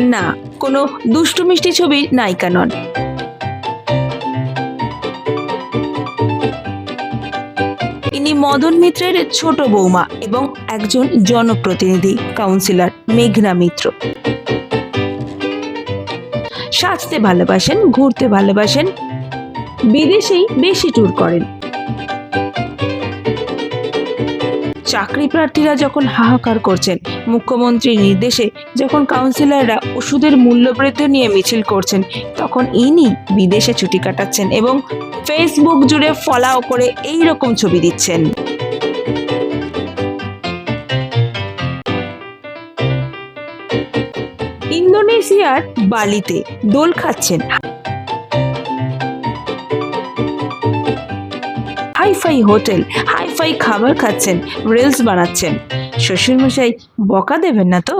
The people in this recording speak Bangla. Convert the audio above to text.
না, কোনো দুষ্টু মিষ্টি ছবির নায়িকা নন। ইনি মদন মিত্রের ছোট বৌমা এবং একজন জনপ্রতিনিধি কাউন্সিলর মেঘনা মিত্র। সাজতে ভালোবাসেন, ঘুরতে ভালোবাসেন, বিদেশেই বেশি ট্যুর করেন। চাকরি প্রার্থীরা যখন হাহাকার করছেন, মুখ্যমন্ত্রীর নির্দেশে যখন কাউন্সিলররা ওষুধের মূল্যবৃদ্ধি নিয়ে মিছিল করছেন, তখন ইনি বিদেশে ছুটি কাটাচ্ছেন এবং ফেসবুক জুড়ে ফলাও করে এই রকম ছবি দিচ্ছেন। ইন্দোনেশিয়ার বালিতে দোল খাচ্ছেন। Hi fi hotel hi fi খাবার খাচ্ছেন রিলস বানাচ্ছেন। শ্বশুরমশাই বকা দেবেন না তো?